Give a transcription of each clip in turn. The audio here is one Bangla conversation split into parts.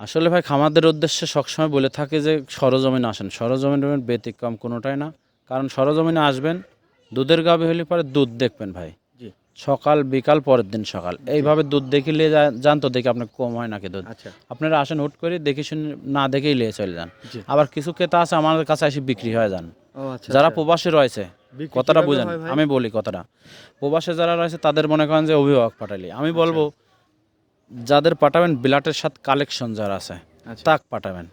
আসলে ভাই খামারদের উদ্দেশ্যে সবসময় বলে থাকে যে সরজমিনে আসেন। সরজমিনের ব্যতিক্রম কোনোটাই না। কারণ সরজমিনে আসবেন দুধের গাভী হলে পরে দুধ দেখবেন ভাই। সকাল বিকাল পরের দিন সকাল। এইভাবে দুধ দেখিলে যান তো দেখি আপনার কম হয় নাকি দুধ। আচ্ছা। আপনারা আসেন হুট করে দেখে শুনে না দেখেই নিয়ে চলে যান। আবার কিছু ক্রেতা আছে আমাদের কাছে এসে বিক্রি হয়ে যান। আচ্ছা যারা প্রবাসে রয়েছে কথাটা বুঝেন আমি বলি কথাটা। প্রবাসে যারা রয়েছে তাদের মনে করেন যে অভিভাবক পাঠালি। আমি বলব যাদের পাঠাবেন বিলাটের সাথে কালেকশন যারা আছে আচ্ছা। তাক পাঠাবেন।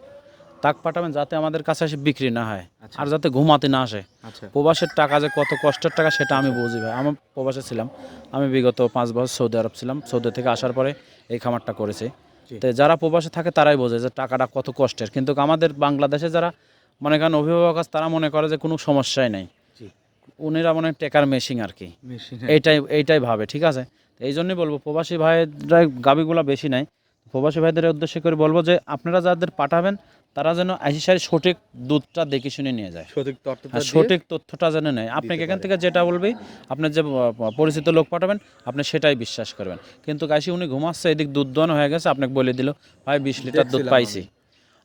তাক পাঠাবেন যাতে আমাদের কাছে এসে বিক্রি না হয় আচ্ছা। আর যাতে ঘুমাতে না আসে। আচ্ছা। প্রবাসের টাকা যে কত কষ্টের টাকা সেটা আমি বুঝি ভাই। আমি প্রবাসে ছিলাম আমি বিগত পাঁচ বছর সৌদি আরব ছিলাম। সৌদি থেকে আসার পরে এই খামারটা করেছি। তো যারা প্রবাসে থাকে তারাই বোঝে যে টাকাটা কত কষ্টের। কিন্তু আমাদের বাংলাদেশে যারা মনে করেন অভিভাবক আছে তারা মনে করে যে কোনো সমস্যাই নাই। উনিরা মনে টেকার মেশিং আর কি। এইটাই এইটাই ভাবে ঠিক আছে? এই জন্যই বলব প্রবাসী ভাইরা গাবিগুলো বেশি নাই। প্রবাসী ভাইদের উদ্দেশ্য করে বলব যে আপনারা যাদের পাঠাবেন তারা যেন আইসি সারি সঠিক দুধটা দেখে শুনে নিয়ে যায়। সঠিক তথ্যটা সঠিক তথ্যটা যেন নেয়। আপনাকে এখান থেকে যেটা বলবে আপনার যে পরিচিত লোক পাঠাবেন আপনি সেটাই বিশ্বাস করবেন। কিন্তু কাশি উনি ঘুমাচ্ছে এদিক দুধ দোয়ানো হয়ে গেছে আপনাকে বলে দিল ভাই বিশ লিটার দুধ পাইছি।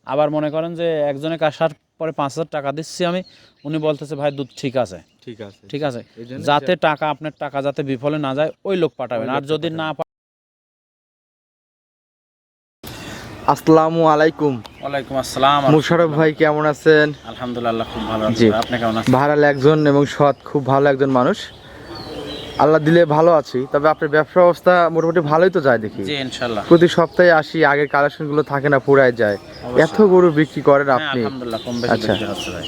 আবার মনে করেন যে একজনে আসার পরে পাঁচ হাজার টাকা দিচ্ছি আমি উনি বলতেছে ভাই দুধ ঠিক আছে। ঠিক আছে ঠিক আছে। যাতে টাকা আপনার টাকা যাতে বিফলে না যায় ওই লোক পাঠাবেন। আর যদি না আসসালামু আলাইকুম। ওয়ালাইকুম আসসালাম মুশারফ ভাই কেমন আছেন? আলহামদুলিল্লাহ খুব ভালো আছি। আপনি কেমন আছেন? ভাড়াল একজন এবং সৎ খুব ভালো একজন মানুষ। আল্লাহ দিলে ভালো আছি তবে আপনার ব্যবসা অবস্থা মোটামুটি ভালোই তো যায় দেখি। জি ইনশাল্লাহ প্রতি সপ্তাহে আসি আগের কালেকশনগুলো থাকে না পুরাই যায়। এত গরু বিক্রি করেন হ্যাঁ, আপনি। আলহামদুলিল্লাহ কম বেশি আচ্ছা। বিক্রি হচ্ছে ভাই।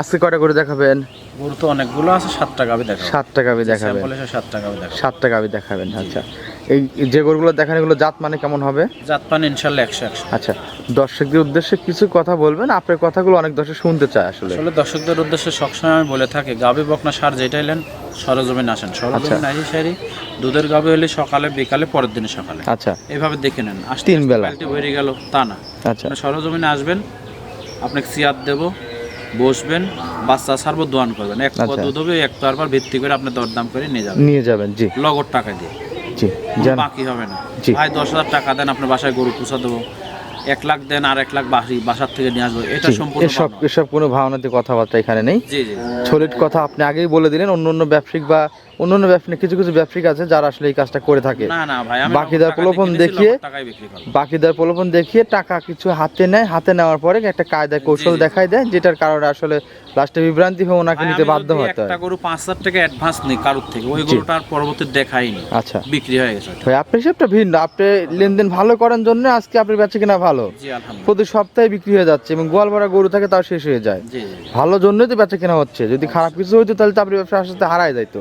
আজকে কয়টা করে দেখাবেন? গরু তো অনেকগুলো আছে সাত টাকা আমি দেখাবো সাত টাকা দেখাবেন। স্যাম্পল এসে সাত টাকা আমি দেখাবো দেখাবেন আচ্ছা। এই যে গরুগুলো দেখান এগুলো জাত মানে কেমন হবে? জাত পান ইনশাল্লাহ একশো একশো। আচ্ছা দর্শকদের উদ্দেশ্যে কিছু কথা বলবেন আপনার কথাগুলো অনেক দর্শক শুনতে চায় আসলে। আসলে দর্শকদের উদ্দেশ্যে সবসময় আমি বলে থাকি গাবি বকনা সার যেটা এলেন সরজমিন আসেন। সরজমিন আসি সারি। দুধের গাবি হলে সকালে বিকালে পরের দিনে সকালে। আচ্ছা। এইভাবে দেখে নেন। আসতে তিন বেলা। বেরিয়ে গেল তা না। আচ্ছা। সরজমিনে আসবেন আপনাকে চেয়ার দেব। বসবেন বাচ্চা সার্ব দোয়ান করবেন। এক পদ দুধ হবে এক তারপর ভিত্তি করে আপনি দরদাম করে নিয়ে যাবেন। নিয়ে যাবেন জি। লগর টাকা দিয়ে। জি বাকি হবে না। ভাই দশ হাজার টাকা দেন আপনার বাসায় গরু পোষা দেবো। এক লাখ দেন আর এক লাখ বাসি বাসার থেকে নিয়ে আসব। এটা সম্পূর্ণ সব। এসব কোনো ভাবনাতে কথাবার্তা এখানে নেই। জি জি। সলিড কথা আপনি আগেই বলে দিলেন অন্য অন্য ব্যবসায়িক বা অন্য অন্য ব্যবসায়িক কিছু কিছু ব্যবসায়িক আছে যারা আসলে এই কাজটা করে থাকে। বাকিদার প্রলোভন দেখিয়ে বাকিদার প্রলোভন দেখিয়ে টাকা কিছু হাতে নেয়। হাতে নেওয়ার পরে একটা কায়দায় কৌশল জি। দেখাই দেয় যেটার কারণে আসলে লাস্টে বিভ্রান্তি হয়ে ওনাকে নিতে বাধ্য হতে হয়। একটা গরু পাঁচ হাজার টাকা অ্যাডভান্স নেই কারোর থেকে ওই। গরুটার পরবর্তী দেখাইনি। আচ্ছা। বিক্রি হয়ে গেছে ভাই আপনার হিসাবটা ভিন্ন। আপনি লেনদেন ভালো করার জন্য আজকে আপনার বেচা কিনা ভালো। প্রতি সপ্তাহে বিক্রি হয়ে যাচ্ছে এবং গোয়াল ভরা গরু থাকে তাও শেষ হয়ে যায়। ভালো জন্যই তো বেচা কেনা হচ্ছে। যদি খারাপ কিছু হইতো তাহলে তো আপনি ব্যবসা আস্তে হারাই যাইতো।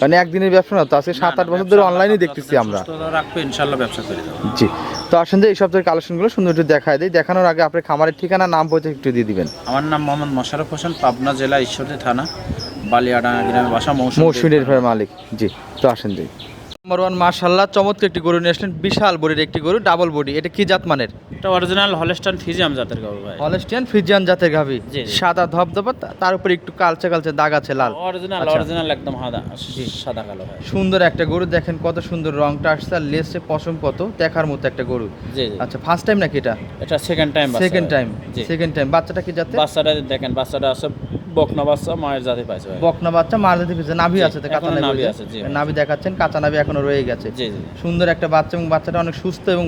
মানে একদিনের ব্যবসা না তো আজকে সাত আট বছর ধরে অনলাইনে দেখতেছি আমরা। রাখব ইনশাল্লাহ ব্যবসা করে জি তো আসেন যে এই সপ্তাহের কালেকশনগুলো সুন্দর একটু দেখায় দিই। দেখানোর আগে আপনার খামারের ঠিকানা নাম পরিচয় একটু দিয়ে দিবেন। আমার নাম মোহাম্মদ মোশারফ হোসেন পাবনা জেলা ঈশ্বরদী থানা বালিয়াডাঙ্গা গ্রামে বাসা মৌসুম মৌসুমী ডেয়ারি মালিক। জি তো আসেন যাই নম্বর ওয়ান মার্শাল্লাহ চমৎকার একটি গরু নিয়ে আসলেন বিশাল বডির একটি গরু ডাবল বডি এটা কি জাত মানের? এটা অরিজিনাল হলস্টান ফিজিয়াম জাতের গাবো ভাই। হলস্টিয়ান ফিজিয়ান জাতের গাভি। সাদা ধবধবা তার উপরে একটু কালচে কালচে দাগ আছে লাল। অরিজিনাল আচ্ছা। অরিজিনাল একদম সাদা সাদা কালো ভাই। সুন্দর একটা গরু দেখেন কত সুন্দর রংটা আসছে আর লেসে পশম কত দেখার মতো একটা গরু। আচ্ছা ফার্স্ট টাইম নাকি এটা? এটা second time second time second time বাচ্চাটা কি জাতে বাচ্চাটা দেখেন বাচ্চাটা আছে বকনা বাচ্চা মায়ের জাতি পাইছে বকনা বাচ্চা মার দিতে পিছনে নাভি আছে তো কাঁচা নাভি আছে। নাভি দেখাচ্ছেন কাঁচা নাভি এখনও রয়ে গেছে। সুন্দর একটা বাচ্চা এবং বাচ্চাটা অনেক সুস্থ এবং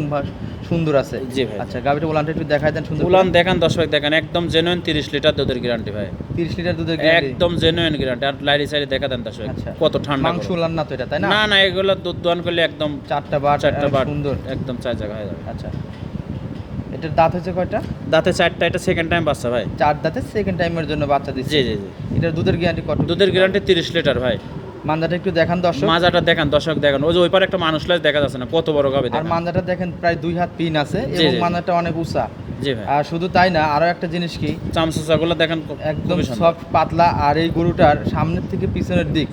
সুন্দর আছে। জি ভাই। আচ্ছা গাভিটা উলানটা একটু দেখাই দেন সুন্দর উলান দেখেন ভাই দেখেন একদম জেনুইন তিরিশ লিটার দুধের গ্যারান্টি ভাই। তিরিশ লিটার দুধের guarantee। একদম জেনুইন গ্যারান্টি আর লাইরি সাইরি দেখা দেন দশ আচ্ছা। কত ঠান্ডা মাংস উলান না তো এটা তাই না? না না এগুলো দুধ দোয়ান করলে একদম চারটা বার চারটা বার সুন্দর। একদম চার জায়গা হয়ে যাবে। আচ্ছা। এটার দাঁত হচ্ছে কয়টা? দাঁতে চারটা এটা সেকেন্ড টাইম বাচ্চা ভাই। চার দাঁতে সেকেন্ড টাইমের জন্য বাচ্চা দিচ্ছে। জি জি জি। এটার দুধের গ্যারান্টি কত? দুধের গ্যারান্টি তিরিশ লিটার ভাই। মান্দাটা একটু দেখান দর্শক। মাজাটা দেখেন দর্শক দেখেন। ওই যে ওই পারে একটা মানুষ লাশ দেখা যাচ্ছে না কত বড় গাবে আর মান্দাটা দেখেন প্রায় দুই হাত পিন আছে এবং মান্দাটা অনেক উঁচা। জি ভাই। আর শুধু তাই না আরও একটা জিনিস কি? চামচুচাগুলো দেখেন একদম সফট পাতলা আর এই গরুটার সামনের থেকে পিছনের দিক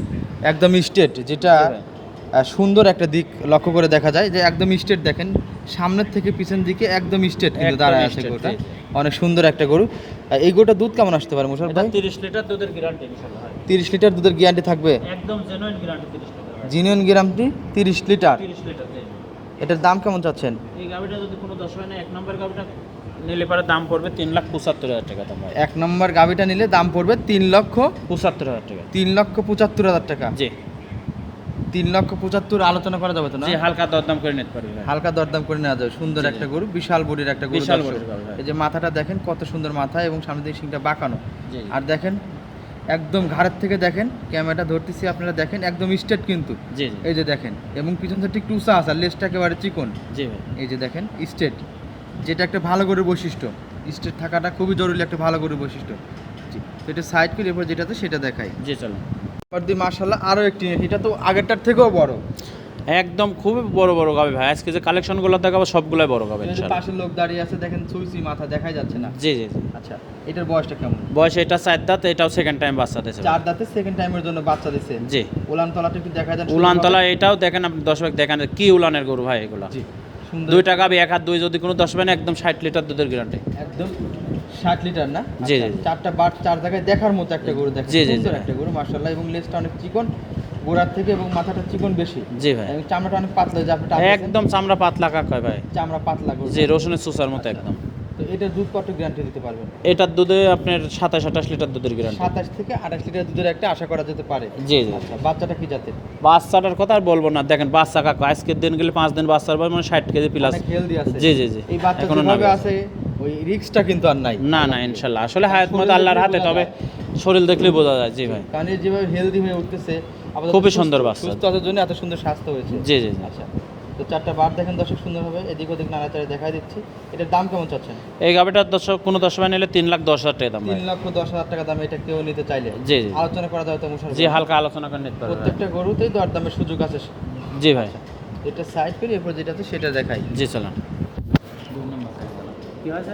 একদম স্ট্রেট যেটা সুন্দর একটা দিক লক্ষ্য করে দেখা যায় যে একদম স্ট্রেট দেখেন সামনের থেকে পিছনের দিকে একদম স্ট্রেট কিন্তু দাঁড়ায় আছে গরুটা। অনেক সুন্দর একটা গরু। এই গরুটা দুধ কেমন আসতে পারে মুশারফ এটা ভাই? তিরিশ লিটার দুধের গ্যারান্টি ইনশাআল্লাহ লিটার দুধের গ্যারান্টি থাকবে? একদম জেনুইন গ্যারান্টি তিরিশ লিটার জিনিয়ন গ্রামটি তিরিশ লিটার? তিরিশ লিটার এটার দাম কেমন চাচ্ছেন? এই গাভিটা যদি কোনো দশ হয় না এক নম্বর গাভিটা নিলে পরে দাম পড়বে তিন লাখ পঁচাত্তর হাজার টাকা দাম এক নম্বর গাভিটা নিলে দাম পড়বে তিন লক্ষ পঁচাত্তর হাজার টাকা। তিন লক্ষ পঁচাত্তর হাজার টাকা। জি। তিন লক্ষ পঁচাত্তর আলোচনা করা যাবে তো না? হালকা দরদাম করে নিতে পারবে হালকা দরদাম করে নেওয়া যাবে। সুন্দর একটা গরু বিশাল বডির একটা গরু বিশাল। এই যে মাথাটা দেখেন কত সুন্দর মাথা এবং সামনে দিকে শিংটা বাঁকানো। আর দেখেন একদম ঘাড়ের থেকে দেখেন ক্যামেরাটা ধরতেছি আপনারা দেখেন একদম স্ট্রেট কিন্তু। এই যে দেখেন এবং পিছন থেকে একটু উঁচা আছে আর লেজটা একেবারে চিকন। এই যে দেখেন স্ট্রেট। যেটা একটা ভালো গরুর বৈশিষ্ট্য। স্ট্রেট থাকাটা খুবই জরুরি একটা ভালো গরুর বৈশিষ্ট্য। তো এটা সাইড করে এরপর যেটা যেটাতে সেটা দেখাই। যে চলো দিয়ে মার্শাল্লাহ আরও একটি এটা তো আগেরটার থেকেও বড়। একদম খুবই বড় বড় গাবে ভাই। আজকে যে কালেকশনগুলো দেখাবো সবগুলাই বড় গাবে পাশের লোক দাঁড়িয়ে আছে দেখেন সুইসি মাথা দেখাই যাচ্ছে না। জি জি আচ্ছা এটার বয়সটা কেমন? বয়স এটা চার দাঁত এটাও সেকেন্ড টাইম বাচ্চা দিয়েছে। চার দাঁতে সেকেন্ড টাইমের জন্য বাচ্চা দিছে জি। উলান একটু দেখা যান উলানতলা এটাও দেখেন আপনি দশ ভাগ দেখেন কি উলানের গরু ভাই এগুলো। দুই টাকা এক হাত দুই যদি কোনো দশ একদম ষাট লিটার দুধের গ্যারান্টি একদম। ষাট লিটার না? জি, আচ্ছা, জি, জি। চারটা বাট চার জায়গায় দেখার মতো একটা গরু দেখেন জি, জি, একটা গরু মার্শাল্লাহ এবং লেজটা অনেক চিকন। গোড়ার থেকে এবং মাথাটা চিকন বেশি। জি ভাই। এবং চামড়াটা অনেক পাতলা যে আপনি একদম চামড়া পাতলা কাক হয় ভাই। চামড়া পাতলা গরু। জি রসুনের সুসার মতো একদম। তো এটার দুধ কত গ্যারান্টি দিতে পারবেন? এটার দুধে আপনার সাতাশ আঠাশ লিটার দুধের গ্যারান্টি। সাতাশ থেকে আঠাশ লিটার দুধের একটা আশা করা যেতে পারে। জি জি আচ্ছা বাচ্চাটা কি জাতের? বাচ্চাটার কথা আর বলব না। দেখেন বাচ্চা কাকা আজকের দিন গেলে পাঁচ দিন বাচ্চার বয়স মানে ষাট কেজি প্লাস হেলদি আছে। জি জি জি। এই বাচ্চা যেভাবে আছে ওই রিস্কটা কিন্তু আর নাই। না না ইনশাল্লাহ। আসলে হায়াত মতো আল্লাহর হাতে তবে শরীর দেখলেই বোঝা যায় জি ভাই। কারণ যেভাবে হেলদি হয়ে উঠতেছে খুবই সুন্দর বাচ্চা। সুস্থ আসার জন্য এত সুন্দর স্বাস্থ্য হয়েছে। জি জি আচ্ছা তো চারটা বার দেখেন দর্শক সুন্দর হবে এদিক ওদিক নাড়াচাড়া দেখাই দিচ্ছি। এটার দাম কেমন চাচ্ছেন? এই গাভিটার দর্শক কোনো দশ টাকা নিলে তিন লাখ দশ হাজার টাকা দাম তিন লক্ষ দশ হাজার টাকা দামে এটা কেউ নিতে চাইলে। জি জি। আলোচনা করা যাবে তো জি হালকা আলোচনা করে নিতে পারবে প্রত্যেকটা গরুতেই দর দামের সুযোগ আছে। জি ভাই। এটা সাইড করে এরপর যেটা আছে সেটা দেখাই। জি চলেন। কি হয়েছে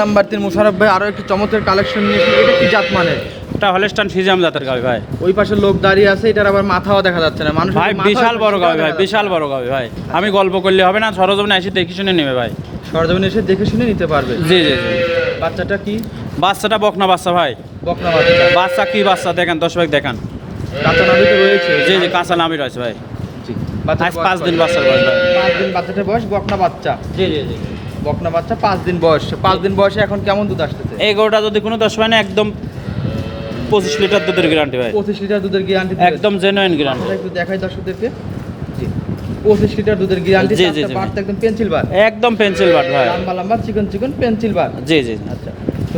নাম্বার তিন মুশারফ ভাই আরও একটি চমৎকার কালেকশন নিয়ে। এটা কি জাত মানে? এটা হলেস্টান ফিজিয়াম জাতের গাভি ভাই। ওই পাশে লোক দাঁড়িয়ে আছে এটার আবার মাথাও দেখা যাচ্ছে না। মানুষ ভাই বিশাল বড় গাভি ভাই বিশাল বড় গাভি ভাই। আমি গল্প করলে হবে না সরজমিনে এসে দেখে শুনে নেবে ভাই। সরজমিনে এসে দেখে শুনে নিতে পারবে। জি জি জি। বাচ্চাটা কি? বাচ্চাটা বকনা বাচ্চা ভাই। বকনা বাচ্চা। বাচ্চা কি বাচ্চা? দেখেন দশ ভাগ দেখান। কাঁচা নাভি তো রয়েছে। জি জি কাঁচা নামি রয়েছে ভাই। জি আজ পাঁচ দিন বাচ্চার বয়স পাঁচ দিন বাচ্চাটার বয়স বকনা বাচ্চা। জি জি জি। বকনা বাচ্চা পাঁচ দিন বয়স। পাঁচ দিন বয়সে এখন কেমন দুধ আসতেছে? এই গরুটা যদি কোনো দশ পায় না একদম পঁচিশ লিটার দুধের গ্যারান্টি ভাই। পঁচিশ লিটার দুধের গ্যারান্টি একদম জেনুইন গ্যারান্টি একটু দেখাই দর্শকদেরকে। 25 লিটার দুধের গ্যারান্টি জি জি একদম পেন্সিল বার একদম পেন্সিল বার ভাই। লম্বা লম্বা চিকন চিকন পেন্সিল বার জি জি আচ্ছা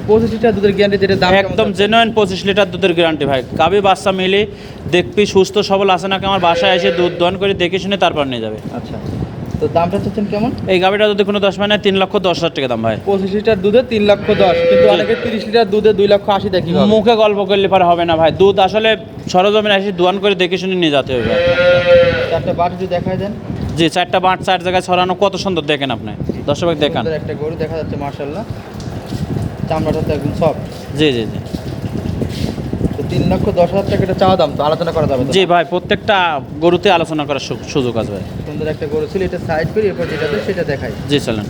পঁচিশ লিটার দুধের গ্যারান্টি যেটা দাম একদম জেনুইন পঁচিশ লিটার দুধের গ্যারান্টি ভাই। কাবি বাচ্চা মিলে দেখবি সুস্থ সবল আছে নাকি আমার বাসায় এসে দুধ দহন করে দেখে শুনে তারপর নিয়ে যাবে। আচ্ছা তো দামটা চাচ্ছেন কেমন? এই গাবিটা যদি কোনো দশ মানে তিন লক্ষ দশ হাজার টাকা দাম ভাই। পঁচিশ লিটার দুধে তিন লক্ষ দশ কিন্তু অনেকে তিরিশ লিটার দুধে দুই লক্ষ আশি দেখি মুখে গল্প করলে পারে হবে না ভাই। দুধ আসলে সরজমিনে আসি দোয়ান করে দেখে শুনে নিয়ে যেতে হবে আচ্ছা, চারটা বাট যদি দেখাই দেন। জি চারটা বাট চার জায়গায় ছড়ানো কত সুন্দর দেখেন আপনি। দর্শক দেখান। একটা গরু দেখা যাচ্ছে মার্শাল্লাহ চামড়াটা তো একদম সফট জি জি জি। তো তিন লক্ষ দশ হাজার টাকা চাওয়া দাম তো আলোচনা করা যাবে জি ভাই প্রত্যেকটা গরুতে আলোচনা করার সুযোগ আছে ভাই। সুন্দর একটা গরু ছিল এটা সাইড করি এরপর যেটা সেটা দেখাই। জি চলেন।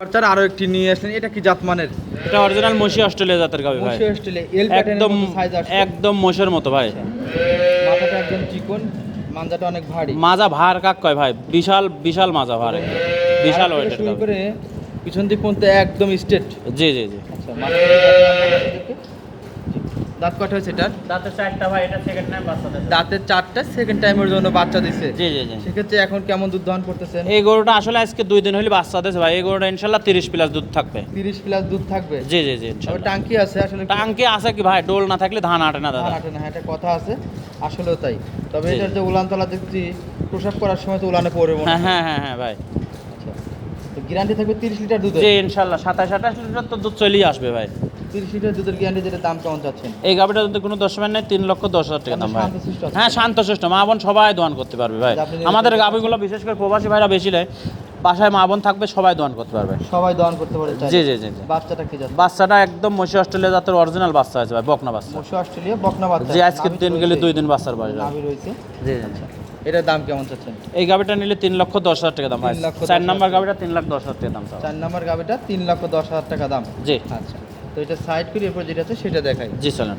চার আরও একটি নিয়ে আসলেন। এটা কি জাতমানের? এটা অরিজিনাল মশি অস্ট্রেলিয়া জাতের গাবি ভাই। অস্ট্রেলিয়া এল একদম একদম মোষের মতো ভাই। মাথাটা একদম চিকন মাঞ্জাটা অনেক ভারী। মাজা ভার কাক কয় ভাই? বিশাল বিশাল মাজা ভার। বিশাল ওয়েটের শুরু করে পিছন দিক পর্যন্ত একদম স্ট্রেট জি জি জি। আচ্ছা। দাঁত কটা হয়েছে এটার? দাঁতের চারটা ভাই এটা সেকেন্ড টাইম বাচ্চা দাঁতের চারটা সেকেন্ড টাইমের জন্য বাচ্চা দিছে। জি জি জি। সেক্ষেত্রে এখন কেমন দুধ দহন করতেছেন? এই গরুটা আসলে আজকে দুই দিন হলে বাচ্চা দিয়েছে ভাই। এই গরুটা ইনশাল্লাহ তিরিশ প্লাস দুধ থাকবে। তিরিশ প্লাস দুধ থাকবে? জি জি জি টাঙ্কি আছে আসলে টাঙ্কি আছে কি ভাই? ডোল না থাকলে ধান আটে না দাদা। আটে না হ্যাঁ, এটা কথা আছে। আসলেও তাই। তবে। এটার যে উলান তলা দেখছি প্রসাব করার সময় তো উলানে পড়বে হ্যাঁ। হ্যাঁ হ্যাঁ হ্যাঁ ভাই। আচ্ছা। তো গ্যারান্টি থাকবে তিরিশ লিটার দুধ জি ইনশাল্লাহ সাতাশ আঠাশ লিটার তো দুধ চলেই আসবে ভাই। তিরিশ লিটার দুধের গ্যারান্টি যেটা দাম কেমন চাচ্ছেন এই গাবিটা যদি কোনো দশ নেই তিন লক্ষ দশ হাজার টাকা দাম ভাই। শান্তশিষ্ট আছে। হ্যাঁ শান্তশিষ্ট। মা বোন সবাই দোয়ান করতে পারবে ভাই। আমাদের গাবিগুলো বিশেষ করে প্রবাসী ভাইরা বেশি নেয় বাসায় মা বোন থাকবে সবাই দোয়ান করতে পারবে। সবাই দহন করতে পারে চাইলে। জি জি জি জি। বাচ্চাটা কি যাচ্ছে বাচ্চাটা একদম মসি অস্ট্রেলিয়া জাতের অরিজিনাল বাচ্চা আছে ভাই বকনা বাচ্চা। মশু অস্ট্রেলিয়া বকনা বাচ্চা। যে আজকের দিন গেলে দুই দিন বাচ্চার। নাভি রয়েছে। জি জি এটার দাম কেমন চাচ্ছেন? এই গাবিটা নিলে তিন লক্ষ দশ হাজার টাকা দাম ভাই। চার নাম্বার। গাবিটা তিন লাখ দশ হাজার টাকা দাম চার নাম্বার গাবিটা তিন লক্ষ দশ হাজার টাকা দাম। জি। আচ্ছা। তো এটা সাইড করে এরপর যেটা আছে সেটা দেখাই। জি চলেন।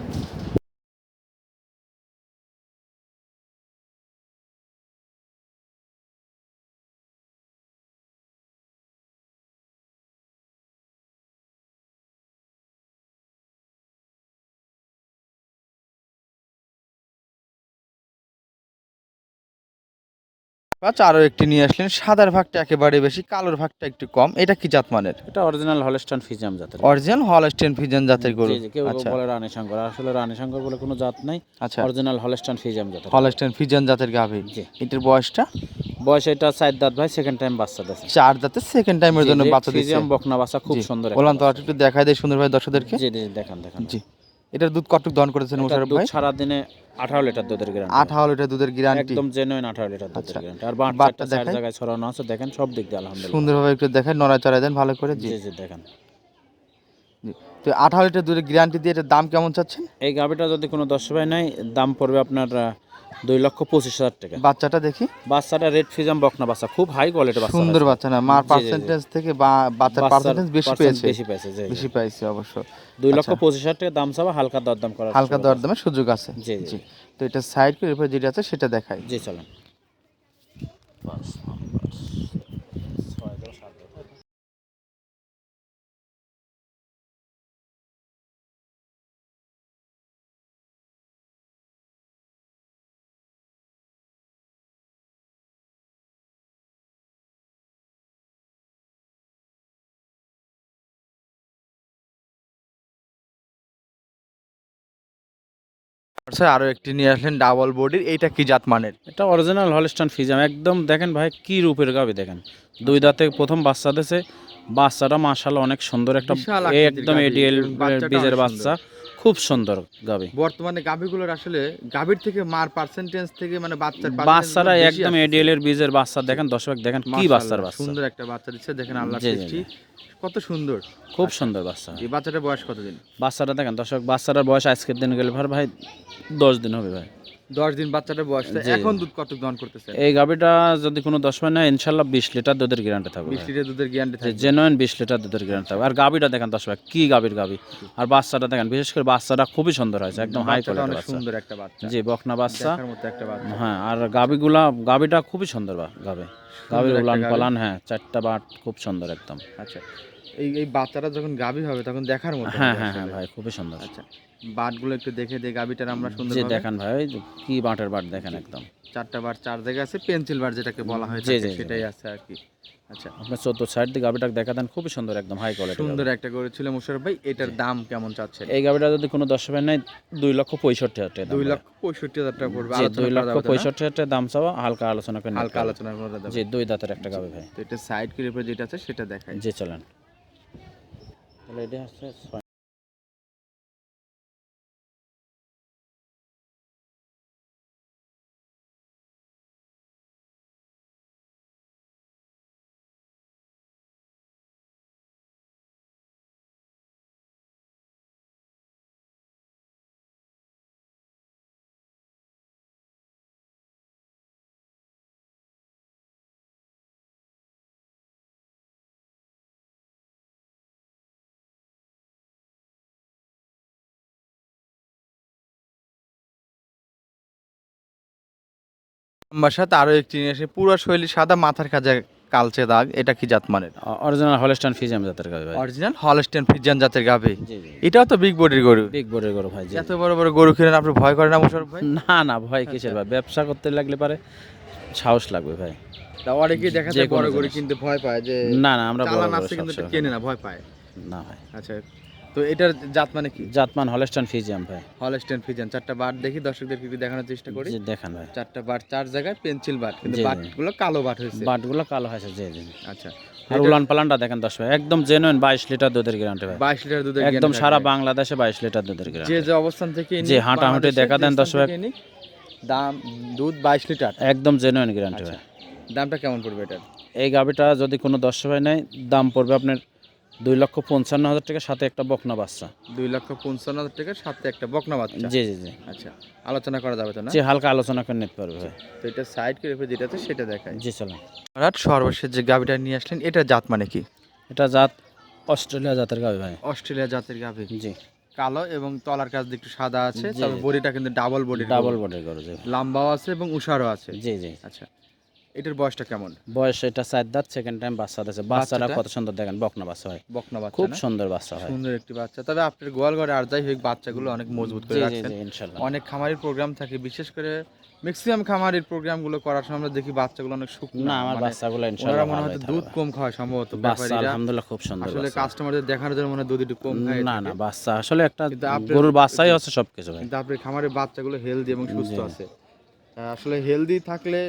আচ্ছা আরও একটি নিয়ে আসলেন। সাদার ভাগটা একেবারে বেশি কালোর ভাগটা একটু কম। এটা কি জাত মানের? এটা অরিজিনাল হলস্টান ফিজিয়াম জাতের অরিজিনাল হলস্টেন ফিজেন জাতের গরু। কেউ আচ্ছা। বলে রানী শঙ্কর আসলে রানী শঙ্কর বলে কোনো জাত নাই। আচ্ছা। অরিজিনাল হলস্টান ফিজিয়াম জাতের হলস্টেন ফিজেন জাতের গাভী। জি। এটার বয়সটা? বয়স এটা চার দাঁত ভাই সেকেন্ড টাইম বাচ্চা দিয়েছে চার দাঁতের সেকেন্ড টাইমের জন্য বাচ্চা দিচ্ছে। ফিজিয়াম বকনা বাচ্চা খুব সুন্দর বললাম তো। একটু দেখাই দেয় সুন্দর ভাই দর্শকদেরকে। জি জি দেখান দেখান। জি। এটার দুধ কতটুকু দহন করেছেন মোশারফ ভাই? সারা দিনে আঠারো লিটার দুধের গ্যারান্টি আঠারো লিটার দুধের গ্যারান্টি একদম জেনুইন আঠারো লিটার দুধের আচ্ছা। গ্যারান্টি আর বাটটা চার জায়গায় ছড়ানো আছে দেখেন সব দিক দিয়ে আলহামদুলিল্লাহ। সুন্দরভাবে একটু দেখেন নড়াচড়া দেন ভালো করে। জি জি দেখেন। তো আঠারো লিটার দুধের গ্যারান্টি দিয়ে এটার দাম কেমন চাচ্ছেন? এই গাভিটা যদি কোনো দশ ভাই নাই দাম পড়বে আপনার দুই লক্ষ পঁচিশ হাজার টাকা। বাচ্চাটা দেখি। বাচ্চাটা রেড ফিজাম বকনা বাচ্চা খুব হাই কোয়ালিটির বাচ্চা সুন্দর বাচ্চা। না মার। পার্সেন্টেজ থেকে বাচ্চার পার্সেন্টেজ বেশি পেয়েছে। বেশি পেয়েছে। বেশি পাইছে অবশ্য। দুই লক্ষ আচ্ছা। পঁচিশ হাজার টাকা দাম চাবা হালকা দরদাম করার হালকা। দরদামের সুযোগ আছে। জি, জি। জি। তো এটা সাইড করে এরপর যেটা আছে সেটা দেখাই। জি চলেন। স্যার আরও একটি নিয়ে আসলেন ডাবল বডির এইটা কি জাত মানের? এটা অরিজিনাল হলস্টন ফিজাম একদম দেখেন ভাই কি রূপের গাবি দেখেন। দুই দাঁতে প্রথম বাচ্চা দিয়েছে। বাচ্চাটা মাশাল অনেক সুন্দর একটা একদম এডিএল বীজের বাচ্চা। খুব সুন্দর গাবি। বর্তমানে গাবিগুলোর আসলে গাবির থেকে মার পার্সেন্টেজ থেকে মানে বাচ্চার বাচ্চারা একদম এডিএল এর বীজের বাচ্চা। দেখেন দর্শক দেখেন কি বাচ্চার বাচ্চা। সুন্দর একটা বাচ্চা দিচ্ছে দেখেন আল্লাহ সৃষ্টি। কত সুন্দর। খুব সুন্দর বাচ্চা। এই বাচ্চাটার বয়স কতদিন? বাচ্চাটা দেখেন দর্শক বাচ্চাটার বয়স আজকের দিন গেলে ভাই ভাই দশ দিন হবে ভাই। দশ দিন বাচ্চাটার বয়স এখন দুধ কত দহন করতেছে এই গাবিটা যদি কোনো দশ মাস নেয় ইনশাল্লাহ বিশ লিটার দুধের গ্যারান্টি থাকবে বিশ লিটার দুধের গ্যারান্টি থাকবে। জেনুইন বিশ লিটার দুধের গ্যারান্টি থাকবে। আর গাবিটা দেখেন দশ ভাই কি গাবির গাবি আর বাচ্চাটা দেখেন বিশেষ করে বাচ্চাটা খুবই সুন্দর হয়েছে একদম হাই বাচ্চাটা অনেক সুন্দর একটা বাচ্চা। জি বকনা বাচ্চা। একটা বাচ্চা। হ্যাঁ আর গাবিগুলা গাবিটা খুবই সুন্দর বা গাবি গাবির উলান পালান হ্যাঁ চারটা বাট খুব সুন্দর একদম। আচ্ছা এই এই বাচ্চাটা যখন গাভী হবে তখন দেখার মতো হ্যাঁ হ্যাঁ হ্যাঁ ভাই খুবই সুন্দর। আচ্ছা বাটগুলো একটু দেখে দিয়ে গাভীটার আমরা সুন্দর দেখেন ভাই যে কি বাটের বাট দেখেন একদম। চারটা বার চার জায়গায় আছে পেন্সিল বার যেটাকে বলা হয়। সেটাই আছে আর কি। আচ্ছা। আপনার চোদ্দ সাইড দিয়ে গাবিটাকে দেখা দেন খুবই সুন্দর একদম হাই কোয়ালিটি সুন্দর একটা গরু ছিল মুশারফ ভাই এটার দাম কেমন চাচ্ছেন? এই গাবিটা যদি কোনো দশ ভাই নেয় দুই লক্ষ পঁয়ষট্টি হাজার টাকা দুই লক্ষ পঁয়ষট্টি হাজার টাকা পড়বে দুই লক্ষ? পঁয়ষট্টি হাজার টাকা দাম চাওয়া হালকা আলোচনা করে হালকা আলোচনা করে যাবে জি দুই দাঁতের একটা গাবি ভাই। তো এটা সাইড এরপর যেটা আছে সেটা দেখাই। জি চলেন। তাহলে এটা হচ্ছে আমার সাথে আরও একটি নিয়ে এসে পুরো শৈলী সাদা মাথার কাজে কালচে দাগ এটা কি জাত মানের? অরিজিনাল হলস্টান ফিজিয়াম জাতের গাবি ভাই। অরিজিনাল হলস্টেন ফ্রিজিয়ান জাতের গাভী। এটাও তো বিগ বডির গরু। বিগ বোর্ডের গরু ভাই এত বড় বড় গরু কিনেন আপনি ভয় করেন না মুশারফ ভাই? না না ভয় কিসের ভাই? ব্যবসা করতে লাগলে পারে সাহস লাগবে ভাই। তা অনেকেই দেখা যায় বড় গরু কিনতে ভয় পায় যে না না আমরা বড় চালান আছে কিন্তু কেনে না ভয় পায়। না ভাই। আচ্ছা তো এটার জাত মানে কি? জাতমান হলেস্টান ফিজিয়াম ভাই। হলস্টেন ফিজান চারটা বাট দেখি দর্শকদেরকে একটু দেখানোর চেষ্টা করি। দেখান ভাই। চারটা বাট চার জায়গায় পেন্সিল বাট কিন্তু। বাটগুলো কালো বাট হয়েছে। বাটগুলো কালো হয়েছে জি জি। আচ্ছা। আর উলান পালানটা দেখেন দশ ভাই একদম জেনুইন বাইশ লিটার দুধের গ্যারান্টি ভাই। বাইশ লিটার দুধের একদম সারা বাংলাদেশে বাইশ লিটার দুধের যে গ্যারান্টি যে অবস্থান থেকে জি, হাঁটাহাঁটি দেখা দেন দশ ভাই। দাম দুধ বাইশ লিটার। একদম জেনুইন গ্যারান্টি। ভাই দামটা কেমন পড়বে এটার? এই গাবিটা যদি কোনো দশ ভাই নেয় দাম পড়বে আপনার দুই লক্ষ পঞ্চান্ন হাজার টাকা সাথে একটা বকনা বাচ্চা। দুই লক্ষ পঞ্চান্ন হাজার টাকার সাথে একটা বকনা বাচ্চা? জি জি জি। আচ্ছা আলোচনা করা যাবে তো না? জি হালকা আলোচনা করে নিতে পারবে তো এটা সাইড করে রেখে যেটা আছে সেটা দেখাই। জি চলো রাত সর্বশেষ যে গাভিটা নিয়ে আসলেন এটা জাত মানে কি? এটা জাত অস্ট্রেলিয়া জাতের গাবি ভাই। অস্ট্রেলিয়া জাতের গাভি। জি। কালো এবং তলার কাছ দিয়ে একটু সাদা আছে তবে বডিটা কিন্তু ডাবল বডি ডাবল বডির গরু জি। লম্বাও আছে এবং উষারও আছে। জি জি। আচ্ছা। এটার বয়সটা কেমন? বয়স এটা চার দাঁত সেকেন্ড টাইম বাচ্চা দিয়েছে। বাচ্চারা বাচ্চাটা? কত সুন্দর দেখেন বকনা বাচ্চা হয়। বকনা বাচ্চা খুব সুন্দর বাচ্চা হয়। সুন্দর একটি বাচ্চা। তবে আপনার গোয়াল ঘরে আর যাই হোক বাচ্চাগুলো অনেক মজবুত করে রাখছেন। অনেক খামারির প্রোগ্রাম থাকে বিশেষ করে ম্যাক্সিমাম খামারির প্রোগ্রামগুলো করার সময় আমরা দেখি বাচ্চাগুলো অনেক শুকনো না আমার মানে বাচ্চাগুলো ওনারা ইনশাল্লাহ মনে হয় দুধ। কম খাওয়ায় সম্ভবত ব্যাপারীরা। আলহামদুলিল্লাহ খুব সুন্দর আসলে। কাস্টমারদের দেখানোর জন্য মনে দুধ একটু কম খায় না না বাচ্চা আসলে একটা গরুর বাচ্চাই হচ্ছে সবকিছু কিন্তু আপনার খামারের বাচ্চাগুলো হেলদি এবং সুস্থ আছে। আসলে হেলদি থাকলে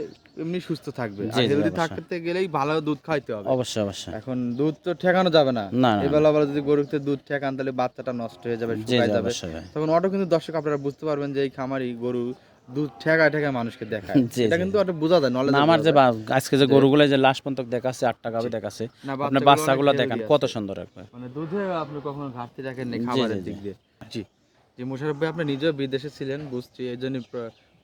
এমনি সুস্থ থাকবে। আর হেলদি থাকতে গেলেই ভালো দুধ খাইতে হবে। অবশ্যই অবশ্যই। এখন দুধ তো ঠেকানো যাবে না। এবেলা বেলা যদি গরুতে দুধ ঠেকান তাহলে বাচ্চাটা নষ্ট হয়ে যাবে শুকায় যাবে। তখন অটো কিন্তু দর্শক আপনারা বুঝতে পারবেন যে এই খামারি গরু দুধ ঠেকায় ঠেকায় মানুষকে দেখায়। এটা কিন্তু একটা বোঝা যায় নলেজ আমার যে আজকে যে গরুগুলো যে লাস্ট পর্যন্ত দেখাচ্ছে আট টাকা দেখাচ্ছে আপনার বাচ্চাগুলো দেখেন কত সুন্দর একবার। মানে দুধে আপনি কখনো ঘাটতি রাখেন না জি, খাবারের দিক দিয়ে। জি। যে মোশারফ ভাই আপনি নিজেও বিদেশে ছিলেন বুঝছি এই জন্য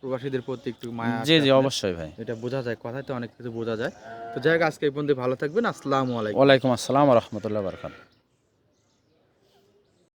প্রবাসীদের প্রতি একটু মায়া জি জি অবশ্যই ভাই। এটা বোঝা যায় কথাতে অনেক কিছু বোঝা যায়। তো যাই হোক আজকে এই পর্যন্ত ভালো থাকবেন আসসালামু আলাইকুম। ওয়ালাইকুম আসসালাম রহমতুল্লাহ বরকাত